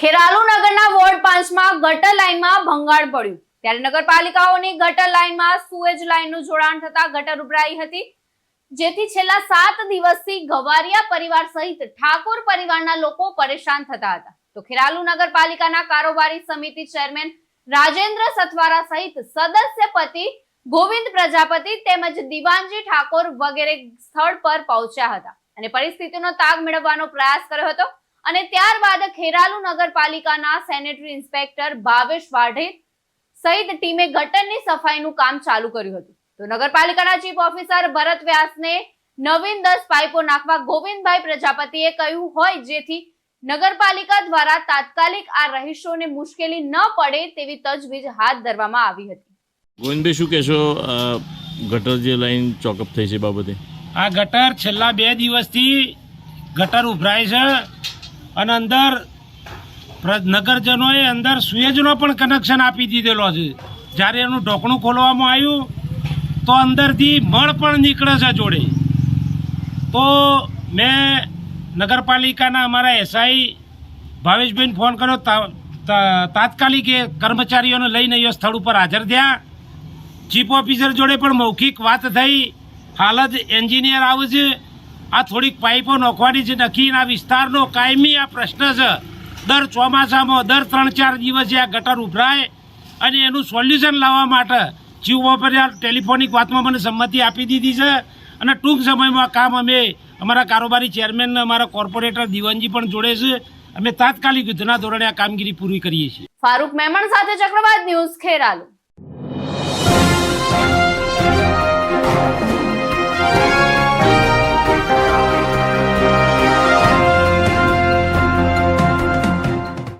ખેરાલુ નગરના વોર્ડ પાંચમાં ગટર લાઇનમાં ભંગાણ પડ્યું. ત્યારે નગરપાલિકાઓની ગટર લાઇનમાં સુએજ લાઇનનું જોડાણ થતા ગટર ઉભરાઈ હતી. જેથી છેલ્લા સાત દિવસથી ગવારિયા પરિવાર સહિત ઠાકોર પરિવારના લોકો પરેશાન થતા હતા. તો ખેરાલુ નગરપાલિકાના કારોબારી સમિતિ ચેરમેન રાજેન્દ્ર સથવારા સહિત સદસ્ય પતિ ગોવિંદ પ્રજાપતિ તેમજ દિવાનજી ઠાકોર વગેરે સ્થળ પર પહોંચ્યા હતા અને પરિસ્થિતિનો તાગ મેળવવાનો પ્રયાસ કર્યો હતો. અને ત્યારબાદ ખેરાલુ નગરપાલિકાના સેનેટરી ઇન્સ્પેક્ટર ભાવેશ વાઢે સહિત ટીમે ગટરની સફાઈનું કામ ચાલુ કર્યું હતું. તો નગરપાલિકાના ચીફ ઓફિસર ભરત વ્યાસને નવીન દસ પાઇપો નાખવા ગોવિંદભાઈ પ્રજાપતિએ કહ્યું હોય જેથી નગરપાલિકા દ્વારા તાત્કાલિક આ રહીશોને મુશ્કેલી ન પડે તેવી તજવીજ હાથ ધરવામાં આવી હતી. ગોવિંદભાઈ શું કહેશો ગટર જે લાઈન ચોકઅપ થઈ છે બાબતે? આ ગટર છેલ્લા બે દિવસથી ગટર ઉભરાય છે. અને અંદર નગરજનોએ અંદર સુએજનો પણ કનેક્શન આપી દીધેલો છે. જ્યારે એનું ઢોકણું ખોલવામાં આવ્યું, તો અંદરથી મળ પણ નીકળે છે જોડે. તો મેં નગરપાલિકાના અમારા એસઆઈ ભાવેશભાઈને ફોન કર્યો તાત્કાલિક એ કર્મચારીઓને લઈને એ સ્થળ ઉપર હાજર થયા. ચીફ ઓફિસર જોડે પણ મૌખિક વાત થઈ. હાલ જ એન્જિનિયર આવે છે. આ થોડીક પાઇપો નાખવાની છે. નક્કી આ વિસ્તારનો કાયમી આ પ્રશ્ન છે. દર ચોમાસામાં, દર ત્રણ ચાર દિવસે આ ગટર ઉભરાય અને એનું સોલ્યુશન લાવવા માટે જીવ ઓફિસર ટેલિફોનિક વાતમાં મને સંમતિ આપી દીધી છે. અને ટૂંક સમયમાં કામ અમે અમારા કારોબારી ચેરમેન અમારા કોર્પોરેટર દિવાનજી પણ જોડે છે. અમે તાત્કાલિક યુદ્ધના ધોરણે આ કામગીરી પૂરી કરીએ છીએ. ફારૂક મેમણ સાથે ચક્રવાત ન્યૂઝ ખેરાલુ.